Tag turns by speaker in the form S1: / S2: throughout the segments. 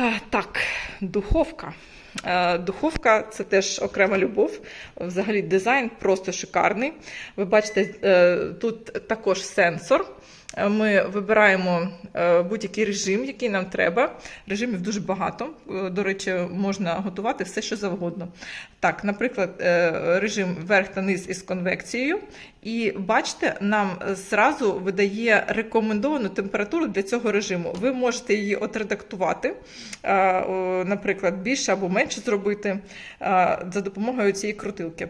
S1: Е, Так, духовка. Е, Духовка це теж окрема любов. Взагалі дизайн просто шикарний. Ви бачите, е, тут також сенсор. Е, Ми вибираємо е, будь-який режим, який нам треба. Режимів дуже багато. Е, До речі, можна готувати все, що завгодно. Так, наприклад, режим верх та низ із конвекцією. І бачите, нам зразу видає рекомендовану температуру для цього режиму. Ви можете її отредактувати, наприклад, більше або менше зробити за допомогою цієї крутилки.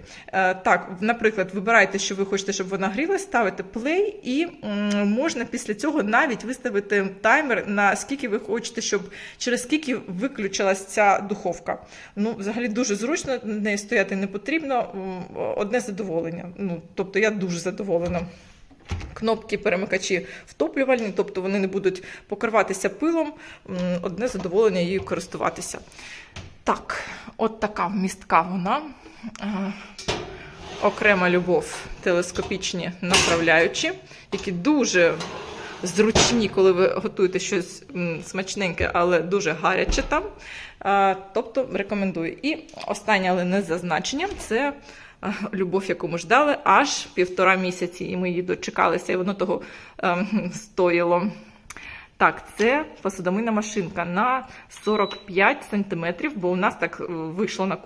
S1: Так, наприклад, вибирайте, що ви хочете, щоб вона грілась, ставите play, і м, можна після цього навіть виставити таймер, на скільки ви хочете, щоб через скільки виключилась ця духовка. Ну, взагалі дуже зручно, над нею стояти не потрібно. Одне задоволення. Ну, тобто я дуже задоволена. Кнопки перемикачі втоплювальні, тобто вони не будуть покриватися пилом. Одне задоволення її користуватися. Так, от така вмістка вона. Окрема любов, телескопічні направляючі, які дуже зручні, коли ви готуєте щось смачненьке, але дуже гаряче там. Тобто рекомендую. І останнє, але не за значенням, це е, любов, яку ми ждали аж півтора місяці, і ми її дочекалися, і воно того ем, стоїло. Так, це посудомийна машинка на 45 сантиметрів, бо у нас так е, вийшло на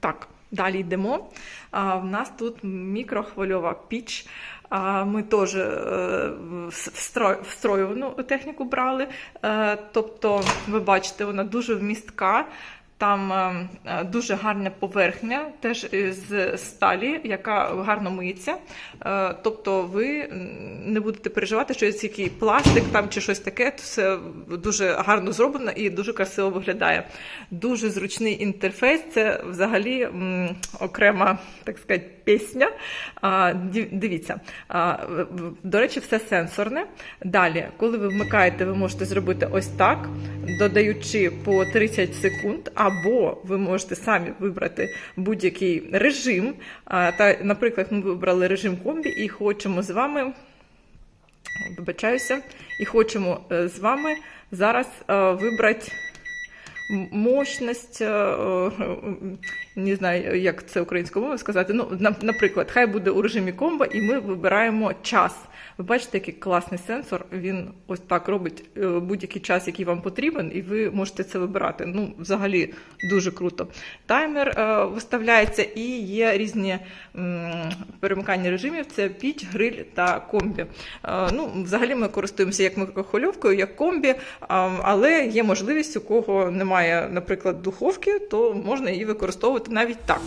S1: так. Далі йдемо. А, в нас тут мікрохвильова піч. А, ми теж е, встро- встроювану техніку брали. Е, тобто, ви бачите, вона дуже вмістка. Там е, е, дуже гарна поверхня, теж з сталі, яка гарно миється. Е, Тобто ви не будете переживати, що є який пластик там чи щось таке. то Все дуже гарно зроблено і дуже красиво виглядає. Дуже зручний інтерфейс. Це взагалі окрема, так сказати, пісня. Дивіться, до речі, все сенсорне. Далі, коли ви вмикаєте, ви можете зробити ось так, додаючи по 30 секунд, або ви можете самі вибрати будь-який режим. Та, наприклад, ми вибрали режим комбі і хочемо з вами. Вибачаюся, і хочемо е, з вами зараз е, вибрати мощність, е, не знаю, як це українською мовою сказати. Ну, наприклад, хай буде у режимі комбо, і ми вибираємо час. Ви бачите, який класний сенсор. Він ось так робить е, будь-який час, який вам потрібен, і ви можете це вибирати. Ну, взагалі дуже круто. Таймер е, виставляється і є різні м, перемикання режимів: це піч, гриль та комбі. Е, ну, взагалі ми користуємося як микрохвильовкою, як комбі, а, але є можливість, у кого немає, наприклад, духовки, то можна її використовувати навіть так.